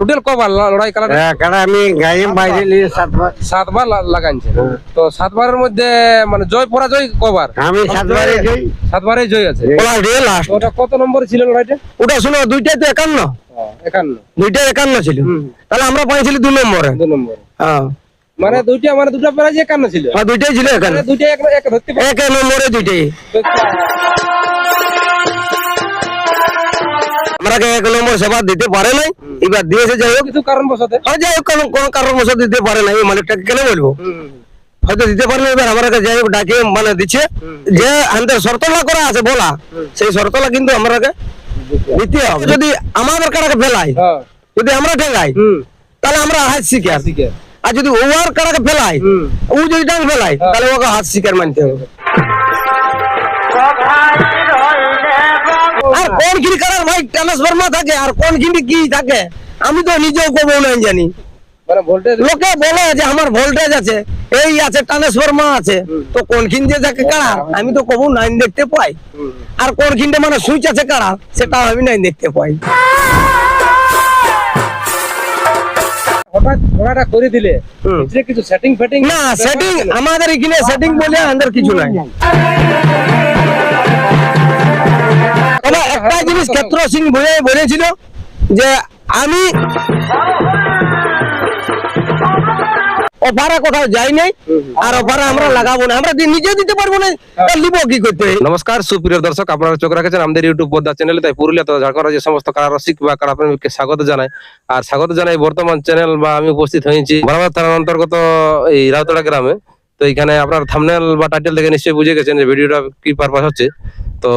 Total কবার লড়াই হ্যাঁ, কারণ আমি গায়ে বাইরে নিয়ে সাতবার সাতবার লাগাইছে হ্যাঁ। তো সাতবারের মধ্যে মানে জয় পরাজয় কবার আমি সাতবারে জয় আছে লাস্ট ওটা কত নম্বরে ছিল লড়াইটা ওটা শুনো দুইটাই তো একান্ন একান্ন দুইটা একান্ন ছিল হুম। তাহলে আমরা পাইছিলি দু নম্বরে দু নম্বরে হ্যাঁ মানে দুইটা মানে দুটো প্রাইজ একান্ন ছিল আর দুইটাই ছিল একান্ন মানে দুইটা এক এক ধরতে এক নম্বরে দুইটাই আমরা এক নম্বর সেবা দিতে পারে নাই এবার দিয়েছে যাই হোক। কিছু কারণ বসাতে যাই হোক কোনো কারণ বসে দিতে পারে নাই মালিকটাকে কেন বলব? হয়তো দিতে পারে না এবার আমরা যাই হোক ডাকে মানে দিচ্ছে। যে আমাদের শর্তলা করা আছে বলা সেই শর্তলা কিন্তু আমরাকে দিতে হবে। যদি আমাদের কারাকে ফেলাই হ্যাঁ। যদি আমরা ঠেঙ্গাই হুম। তাহলে আমরা হাত আছে আর যদি ওয়ার কারাকে ফেলাই ও যদি ডাং ফেলাই তাহলে ওকে হাত শিকার মানতে হবে। আর কোন খিরি কারার ভাই ট্রান্সফরমার থাকে আর কোন খিরি কি থাকে? আমি তো নিজেও কবো নাই জানি। মানে লোকে বলে যে আমার ভোল্টেজ আছে এই আছে ট্রান্সফরমার আছে। তো কোন খিন যে থাকে কারার আমি তো কবু নাইন দেখতে পাই। আর কোন খিনটা মানে সুইচ আছে কারা? সেটা আমি নাইন দেখতে পাই। হঠাৎ করে দিলে কিছু সেটিং ফেটিং না সেটিং আমাদের এখানে সেটিং বলে আমাদের কিছু নাই। একটা জিনিস ক্ষেত্র সিং বলে বলেছিল যে আমি সুপ্রিয় দর্শক, আপনারা চোখ আমাদের ইউটিউব তাই পুরুলিয়া যে সমস্ত বা স্বাগত জানাই। আর স্বাগত জানাই বর্তমান চ্যানেল বা আমি উপস্থিত হয়েছি অন্তর্গত এই রাউতড়া গ্রামে। তো এখানে আপনার থামনেল বা টাইটেল দেখে নিশ্চয়ই বুঝে গেছেন যে ভিডিওটা কি পারপাস হচ্ছে। তো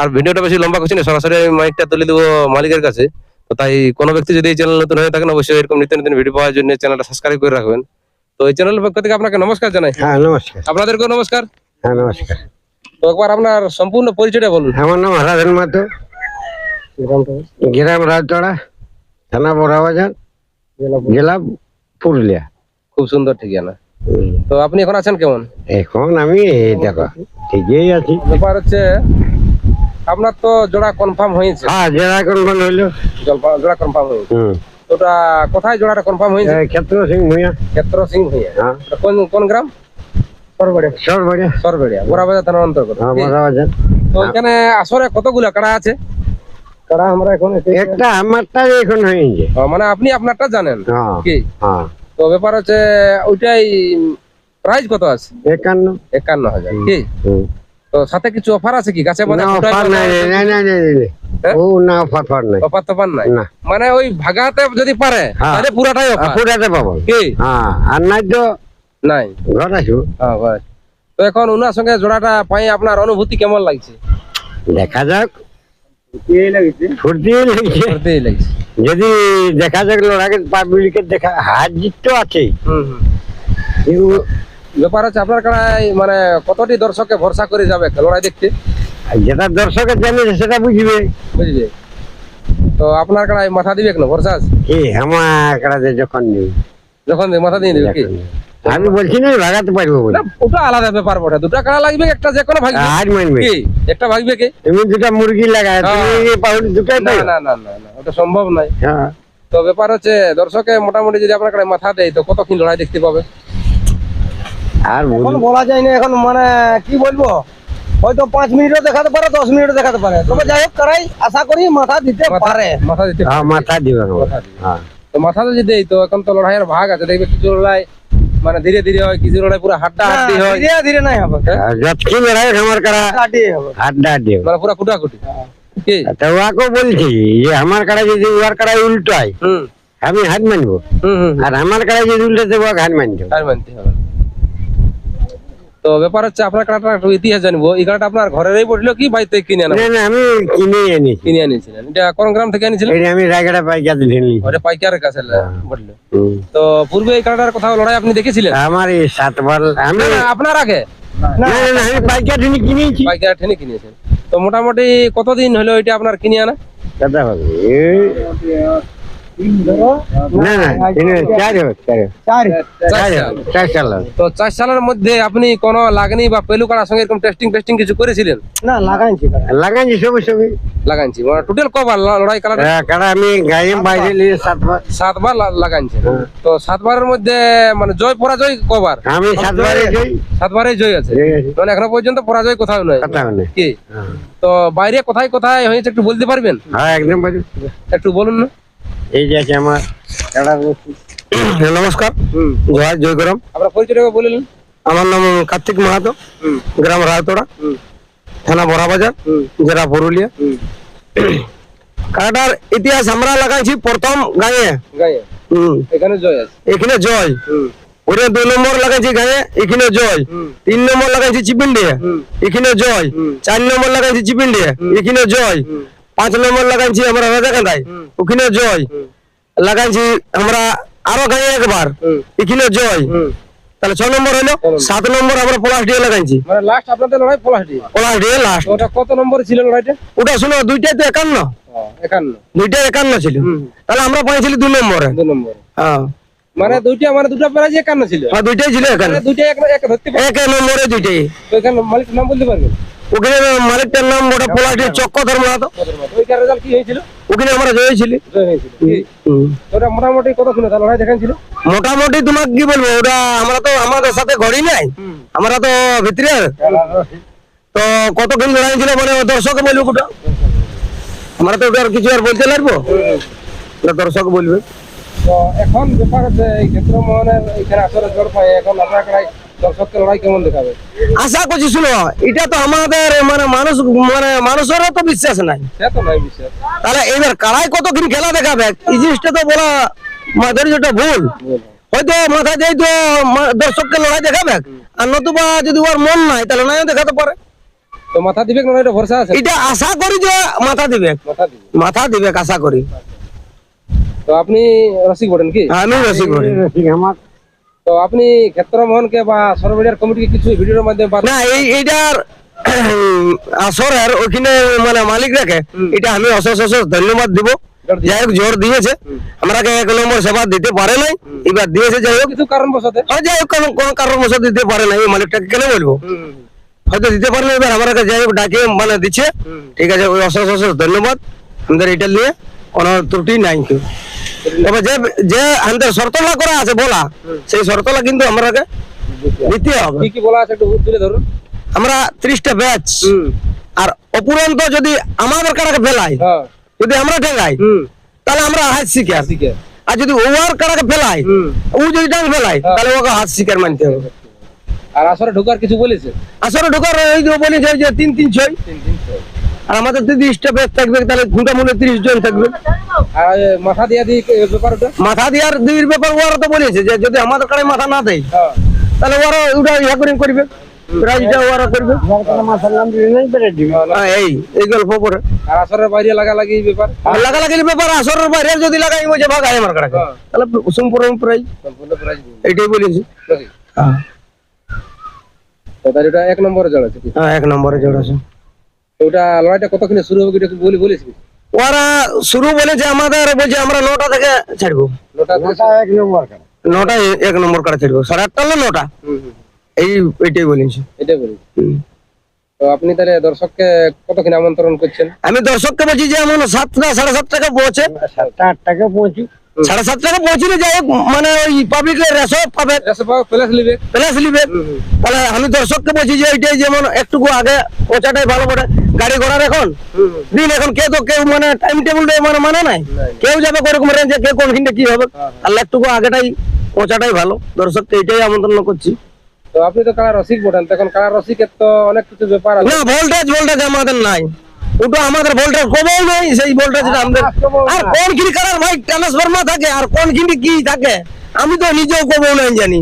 আর ভিডিওটা বেশি লম্বা করছি না সরাসরি আমি মাইকটা তুলে দেবো মালিকের কাছে। তো তাই কোনো ব্যক্তি যদি এই চ্যানেল নতুন হয়ে থাকেন অবশ্যই এরকম নিত্য নতুন ভিডিও পাওয়ার জন্য চ্যানেলটা সাবস্ক্রাইব করে রাখবেন। তো এই চ্যানেলের পক্ষ থেকে আপনাকে নমস্কার জানাই। হ্যাঁ নমস্কার। আপনাদেরকেও নমস্কার। হ্যাঁ নমস্কার। তো একবার আপনার সম্পূর্ণ পরিচয়টা বলুন। আমার নাম হারাধন মাতো গ্রাম রাজতড়া থানা বড়া বাজার জেলা পুরুলিয়া। খুব সুন্দর ঠিকানা। তো আপনি এখন আছেন কেমন? এখন আমি দেখো ঠিকই আছি। ব্যাপার হচ্ছে আপনার তো জোড়া কনফার্ম হয়েছে। হ্যাঁ জেলা কোন কোন হইল। জলপা- জোড়া কনফার্ম হয়েছে। হুম। ওটা কোথায় জোড়াটা কনফার্ম হয়েছে? ক্ষেত্র সিং ভুঁইয়া। ক্ষেত্র সিং হইয়া হ্যাঁ। কোন কোন গ্রাম? সরবেড়িয়া। সব বড়িয়া সরবেড়িয়া গোড়াবাজার থানার অন্তর্গত। হ্যাঁ কি? বাজার তো এখানে আসরে কতগুলা কাড়া আছে? কাড়া আমরা এখন একটা আমারটা এখন হয়েছে। মানে আপনি আপনারটা জানেন? হ্যাঁ কি? হ্যাঁ। তো ব্যাপার হচ্ছে ওইটাই প্রাইস কত আছে? একান্ন। একান্ন হাজার কি? হুম। তো সাথে কিছু অফার আছে কি? গাছে মানে না অফার নাই নাই নাই নাই নাই হ্যাঁ? ও না অফার ফার নাই। অফার তো নাই? মানে ওই ভাগাতে যদি পারে হ্যাঁ। তাহলে পুরাটাই অফার। পুরাতে পাবো। কি? হ্যাঁ আর নাই তো নাই? ঘর আসু হ্যাঁ ভাই। তো এখন ওনার সঙ্গে জোড়াটা পাই আপনার অনুভূতি কেমন লাগছে? দেখা যাক। যদি দেখা যাক লড়াকে পাবলিকের দেখা হার জিত তো আছেই। হুম হুম। কিন্তু ব্যাপার হচ্ছে আপনার কাড়াই মানে কতটি দর্শককে ভরসা করে যাবে লড়াই দেখতে? যেটা দর্শকের জানে সেটা বুঝবে। বুঝলে তো আপনার কাড়াই মাথা দিবে কেন? ভরসা আছে? কি আমার কাছে যখন নেই। যখন মাথা দিয়ে দিবে কি? আমি বলছি না ভাগাতে পারব বলে। ওটা আলাদা ব্যাপার বটে। দুটা কাড়া লাগবে একটা যে কোনো ভাগবে। হার মানবে। কি? একটা ভাগবে কি? তুমি দুটা মুরগি লাগায় তুমি পাউরি দুটাই না পাই না না না না ওটা সম্ভব নাই হ্যাঁ। তো ব্যাপার হচ্ছে দর্শকে মোটামুটি যদি আপনার কাড়াই মাথা দেয় তো কতক্ষণ লড়াই দেখতে পাবে? আর এখন বলা যায় না এখন মানে কি বলব? হয়তো পাঁচ মিনিটও দেখাতে পারে দশ মিনিটও দেখাতে পারে। তবে যাই হোক করাই আশা করি মাথা দিতে মাথা- পারে। মাথা দিতে হ্যাঁ মাথা দিবে হ্যাঁ। তো মাথা যদি দেই তো এখন তো লড়াইয়ের ভাগ আছে। দেখবে কিছু লড়াই মানে ধীরে ধীরে হয় কিছু লড়াই পুরো হাড্ডা হাড্ডি হয়। ধীরে ধীরে নাই হবে। যতক্ষণ লড়াই আমার কারা কাটি হবে। হাড্ডা দিও মানে পুরো কুটাকুটি। কি? তো ওয়াকে বলছি যে আমার কারা যদি উয়ার কারা উল্টায় হুম। আমি হাত মানবো। আর আমার কারা যদি উল্টাতে ওয়াকে হাত মানবো। তাই মানতে হবে। তো ব্যাপার হচ্ছে আপনার কাটাটা একটু ইতিহাস জানব। এই কাটা আপনার ঘরেরই পড়ল কি বাড়িতে কিনে আনা? না না আমি কিনে এনেছি। কিনে আনিয়েছিলেন এটা কোন গ্রাম থেকে আনিয়েছিলেন এটা আমি রায়গড়া পাইকাতে ঢেলি ওটা পাইকারের কাছে পড়ল হুম। তো পূর্বে এই কাটার কোথাও লড়াই আপনি দেখেছিলেন? আমার এই সাতবার আমি আপনার আগে? না না না, আমি পাইকার ঢেলি কিনেছি। পাইকার ঠেনে কিনেছেন। তো মোটামুটি কতদিন হলো এটা আপনার কিনে আনা? কথা হবে না না চার চার চার। চার সাল। তো চার সালের মধ্যে আপনি কোন লাগনি বা পেলু কাড়ার সঙ্গে এরকম টেস্টিং টেস্টিং কিছু করেছিলেন? না লাগাইছি। লাগাইছি সবই সবই লাগাইছি। মানে টোটাল কবার লড়াই কালার? কারণ আমি গায়ে বাইরে নিয়ে সাতবার। সাতবার লা- তো সাতবারের মধ্যে মানে জয় পরাজয় কবার? আমি সাতবারে যাই সাতবারে জয় আছে। জয় মানে এখনও পর্যন্ত পরাজয় কোথাও নয় কথা মানে কি? তো বাইরে কোথায় কোথায় হয়েছে একটু বলতে পারবেন? হ্যাঁ একদম একটু বলুন না। এই যে আছে আমার নমস্কার। হুম। জয় জয় গরম। আপনার পরিচয়টা বললেন আমার নাম কার্তিক মাহাতো গ্রাম রায়তোড়া থানা বড়াবাজার জেলা পুরুলিয়া। কাটার ইতিহাস আমরা লাগাইছি প্রথম গায়ে। এখানে জয় এখানে জয়। ওটা দুই নম্বর লাগাইছি গায়ে এখানে জয়। তিন নম্বর লাগাইছি চিপিন্ডিয়া এখানে জয়। চার নম্বর লাগাইছি চিপিন্ডিয়া এখানে জয়। পাঁচ নম্বর লাগাইছি আমরা রাজাকান্দায়। ওখানে জয়। লাগাইছি আমরা আরও গায়ে একবার এখানে জয়। তাহলে ছ নম্বর হলো সাত নম্বর আমরা পলাশ দিয়ে লাগাইছি। মানে লাস্ট আপনাদের লড়াই পলাশটি পলাশ দিয়ে লাস্ট ওটা কত নম্বর ছিল লড়াইটা? ওটা শুনো দুইটাই তো একান্ন। একান্ন। দুইটাই একান্ন ছিল। তাহলে আমরা পাইছিলি দুই নম্বরে। দু নম্বর। হ্যাঁ। মানে দুইটা মানে দুটা প্রাইজ একান্ন ছিল? আর দুইটাই ছিল এখানে মানে দুইটা এক এক এক নম্বরে দুইটাই। তো এখানে মালিকের নাম বলতে পারবেন? ওখানে মালিকটার নাম ওটা পলাশ দিয়ে চক্কধর মাহাতো ওখানে আমরা জয়। ওটা মোটামুটি কত শুনে তাহলে লড়াই দেখান ছিল? মোটামুটি তোমাকে কি বলব ওটা আমরা তো আমাদের সাথে ঘড়ি নাই। আমরা তো ভিতরে তো কত দিন লড়াই ছিল মানে দর্শক বলব ওটা আমরা তো ওটা আর কিছু আর বলতে লাগবো দর্শক বলবে। তো এখন ব্যাপার হচ্ছে এই ক্ষেত্র মোহনের এখানে আসলে জোর পায়। এখন আপনার দর্শককে লড়াই কেমন দেখাবে? আশা করছি শুনো এটা তো আমাদের মানে মানুষ মানে মানুষেরও তো বিশ্বাস নাই। তাহলে এইবার কারাই কতদিন খেলা দেখাবে? এই জিনিসটা তো বলা মাদের যেটা ভুল। হয়তো মাথা দিয়ে তো দর্শককে লড়াই দেখাবে। আর নতুবা যদি ওর মন নাই তাহলে নাই দেখাতে পারে। তো মাথা দিবে না এটা ভরসা আছে? এটা আশা করি যে মাথা দিবে। মাথা দিবে। আশা করি। তো আপনি রসিক বলেন কি? আমি রসিক করি তো আপনি ক্ষেত্র মোহনকে বা সর্বমিডিয়ার কমিটিকে কিছু ভিডিওর মাধ্যমে না এই এইটার আসরের ওখানে মানে মালিক রাখে এটা আমি অশেষ অশেষ ধন্যবাদ দিব। যাই হোক জোর দিয়েছে। আমরাকে এক নম্বর সেবা দিতে পারে নাই এবার দিয়েছে যাই হোক। কিছু কারণ বসাতে যাই হোক কোনো- কোনো কারণ বসে দিতে পারে নাই এই মালিকটাকে কেন বলব? হয়তো দিতে পারে না এবার আমার কাছে যাই হোক ডাকে মানে দিচ্ছে। ঠিক আছে ওই অশেষ অশেষ ধন্যবাদ। আমাদের এটা নিয়ে কোনো ত্রুটি নাই কেউ তবে যে যে আমাদের শর্তলা করা আছে বলা সেই শর্তলা কিন্তু আমরাকে দিতে হবে। কি কি বলা আছে একটু তুলে ধরুন। আমরা ত্রিশটা ব্যাচ। আর অপুরন্ত যদি আমাদের কারাকে ফেলাই হ্যাঁ। যদি আমরা ঠেঙ্গাই তাহলে আমরা হাত শিকার। আর যদি ওয়ার কারাকে ফেলাই ও যদি ডাং ফেলাই তাহলে ওকে হাত শিকার মানতে হবে। আর আসরে ঢোকার কিছু বলেছে? আসরে ঢোকার ওই যে বলি যে- যে তিন তিন ছয়। তিন তিন ছয়। আর আমাদের যদি ব্যাচ থাকবে তাহলে মনে ত্রিশ জন থাকবে। মাথা দিয়া দিয়ে ব্যাপার মাথা দেওয়ার দুইয়ের ব্যাপার ওরা তো বলেছে যে যদি আমাদের কারে মাথা না দেয় হ্যাঁ। তাহলে ওরা ওটা ইয়া করে করবে। প্রাইজটা ওরা করবে। এই এই গল্প করে আর আসরের বাইরে লাগালাগি ব্যাপার? আর লাগালাগির ব্যাপার আসরের বাইরে যদি লাগাই ওই যে ভাগাই আমার কাছে। তাহলে সম্পূর্ণ প্রাইজ। সম্পূর্ণ প্রাইজ দিন। এটাই বলেছি। হ্যাঁ। তাহলে ওটা এক নম্বরে জড় আছে হ্যাঁ, এক নম্বরে জোর আছে। ওটা লড়াইটা কতক্ষণে শুরু হবে এটা কি বলি বলিস ওরা শুরু বলেছে আমাদের বলছে আমরা নটা থেকে ছাড়বো। নটা এক নম্বর কারে। ছাড়বো। সাড়ে আটটা হলে নটা। এই এটাই বলেছি। এটাই বলি হুম। তো আপনি তাহলে দর্শককে কতক্ষণে আমন্ত্রণ করছেন? আমি দর্শককে বলছি যে আমার সাতটা সাড়ে সাত টাকা পৌঁছে। সাতটা আটটাকে পৌঁছি। সাড়ে সাত টাকা পৌঁছিলে যাই মানে ওই পাবলিকের রেসও পাবে প্লেস লিবে তাহলে আমি দর্শককে বলছি যে এইটাই যেমন একটুকু আগে পৌঁছাটাই ভালো পড়ে গাড়ি ঘোড়ার এখন দিন এখন কে তো কেউ মানে টাইম টেবিল মানে মানে নাই। কেউ যাবে কোরকম রেঞ্জে কে কোন কিনতে কি হবে। তাহলে একটুকু আগেটাই পৌঁছাটাই ভালো। দর্শককে এটাই আমন্ত্রণ করছি। তো আপনি তো কারা রসিক বটেন। তখন কারা রসিকের তো অনেক কিছু ব্যাপার না ভোল্টেজ ভোল্টেজ আমাদের নাই। ওটা আমাদের ভোল্টেজ কমেও নেই সেই ভোল্টেজটা আমাদের আর কোন কিনি কারার ভাই ট্রান্সফরমার থাকে আর কোন কিনি কি থাকে? আমি তো নিজেও কবেও নাই জানি।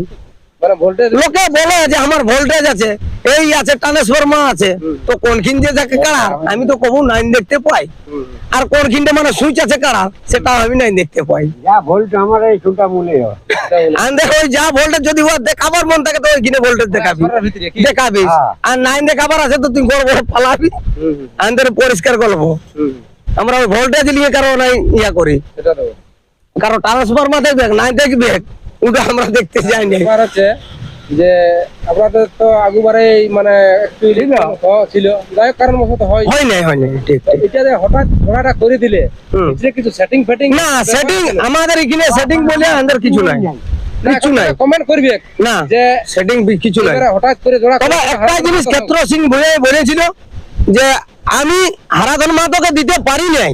লোকে বলে যে আমার ভোল্টেজ আছে এই আছে ট্রান্সফরমার আছে। তো কোন খিনতে থাকে কারার আমি তো কবু নাইন দেখতে পাই। আর কোন খিনতে মানে সুইচ আছে কারার সেটা আমি নাই দেখতে পাই। যা ভোল্ট আমার এই ছোটা মনে আর দেখো ওই যা ভোল্টেজ যদি ওর দেখাবার মন থাকে তো ওই কিনে ভোল্টেজ দেখাবি। দেখাবি। হ্যাঁ। আর নাইন দেখাবার আছে তো তুই গড় পালাবি। হুম, পরিষ্কার করব আমরা ওই ভোল্টেজ নিয়ে কারও নাই ইয়া করি। কারও ট্রান্সফরমার দেখবে নাই দেখবে। ওটা আমরা দেখতে যাই না ব্যাপার হচ্ছে যে আপনাদের তো আগুবারে মানে একটু ছিল। যাই কারণ বশত হয়। হয় নাই হয় নাই ঠিক এটা যে হঠাৎ ঘোড়াটা করে দিলে। যে কিছু সেটিং ফেটিং না সেটিং আমাদের এখানে সেটিং বলে আমাদের কিছু নাই। কিছু নাই। কমেন্ট করবে। না যে সেটিং কিছু নাই। হঠাৎ করে জোড়া তবে একটা জিনিস ক্ষেত্র সিং বলে বলেছিল যে আমি হারাধন মাতকে দিতে পারি নাই।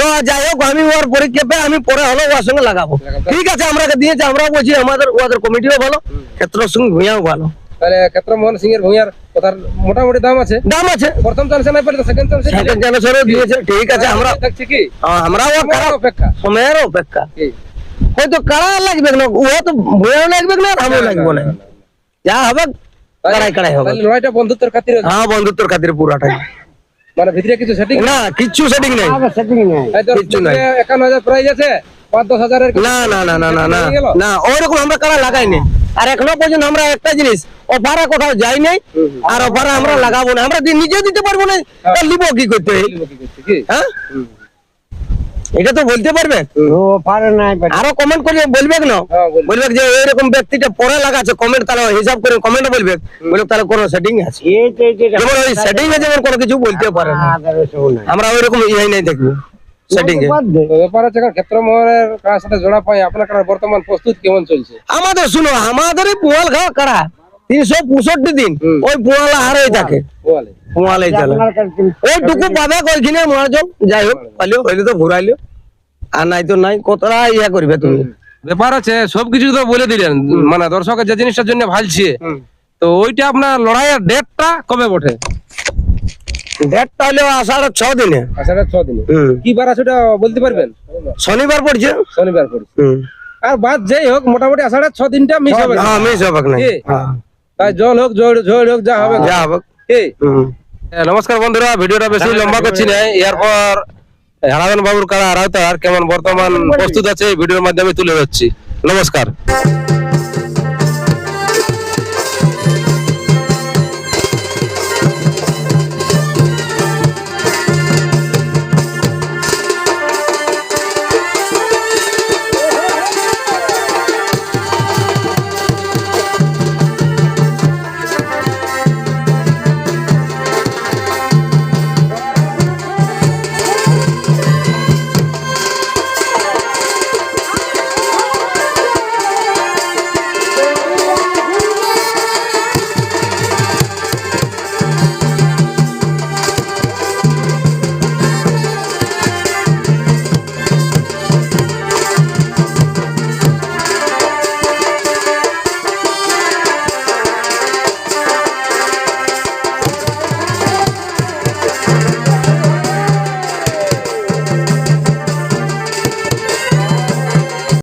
তো যাই হোক আমি ওর পরীক্ষাপে আমি পরে হলো ওর সঙ্গে লাগাবো। ঠিক আছে আমরা দিয়েছে আমরা বলছি আমাদের ওদের কমিটিও ভালো ক্ষেত্র সিং ভূঁইয়াও ভালো। তাহলে ক্ষেত্রমোহন সিং এর ভূঁইয়ার কথার মোটামুটি দাম আছে? দাম আছে। প্রথম চান্সে না পেলে সেকেন্ড চান্সে সেকেন্ড জেনারেশনও দিয়েছে ঠিক আছে আমরা দেখছি কি আমরাও খারাপ অপেক্ষা। সময়ের অপেক্ষা? হয়তো কারা লাগবে না ও তো ভূঁইয়াও লাগবে না আমিও লাগবো না। যা হবে কাড়াই কাড়াই হবে। লড়াইটা বন্ধুত্বের খাতিরে হ্যাঁ বন্ধুত্বর খাতিরে পুরাটাই। মানে ভিতরে কিছু সেটিং না কিছু সেটিং নাই। সেটিং নাই। কিছু নাই। 51000 প্রাইস আছে পাঁচ দশ এর না না না না না না না ওইরকম আমরা কারা লাগাইনি। আর এখনও পর্যন্ত আমরা একটা জিনিস অফারে কোথাও যাই নাই আর অফারে আমরা লাগাবো না। আমরা নিজে দিতে পারব না। তা লিবো কি করতে? হয়? এটা তো বলতে পারবে? আরও কমেন্ট করে বলবে না হ্যাঁ, বলবে। বলবে যে এরকম ব্যক্তিটা পরে লাগাচ্ছে কমেন্ট তাহলে হিসাব করে কমেন্ট বলবে। বলবে তাহলে কোনো সেটিং আছে। যেমন ওই সেটিং এ যেমন কোনো কিছু বলতে পারে না। আমরা ওইরকম ইহাই নাই দেখব সেটিং ব্যাপার হচ্ছে কারণ কার সাথে জোড়া পাই আপনার বর্তমান প্রস্তুত কেমন চলছে? আমাদের শুনো আমাদের পোয়াল খাওয়া কারা তিনশো পঁয়ষট্টি দিন। ওই পোয়ালা হারে থাকে। পোয়ালাই চলে। ওইটুকু পাবে মহাজন যাই হোক পালিও হইলে তো ঘুরাইলো। আর নাই তো নাই কতটা ইয়া করবে তুমি? ব্যাপার আছে সবকিছু তো বলে দিলেন। মানে দর্শকের যে জিনিসটার জন্য ভালছে তো ওইটা আপনার লড়াইয়ের ডেটটা কবে বটে? ডেটটা হলো আষাঢ় ছ দিনে। আষাঢ়ের ছ দিনে। কি বার আছে ওটা বলতে পারবেন? শনিবার পড়ছে। শনিবার পড়ছে। আর বাদ যেই হোক মোটামুটি আষাঢ়ের ছ দিনটা মিস হবে। হ্যাঁ মিস হবে না? হ্যাঁ। তাই জল হোক জল ঝড় হোক যা হবে। যা হবে। কি? নমস্কার বন্ধুরা ভিডিওটা বেশি লম্বা করছি না। এরপর হারাধন বাবুর কারা আরাউতার কেমন বর্তমান প্রস্তুত আছে এই ভিডিওর মাধ্যমে তুলে ধরছি। নমস্কার।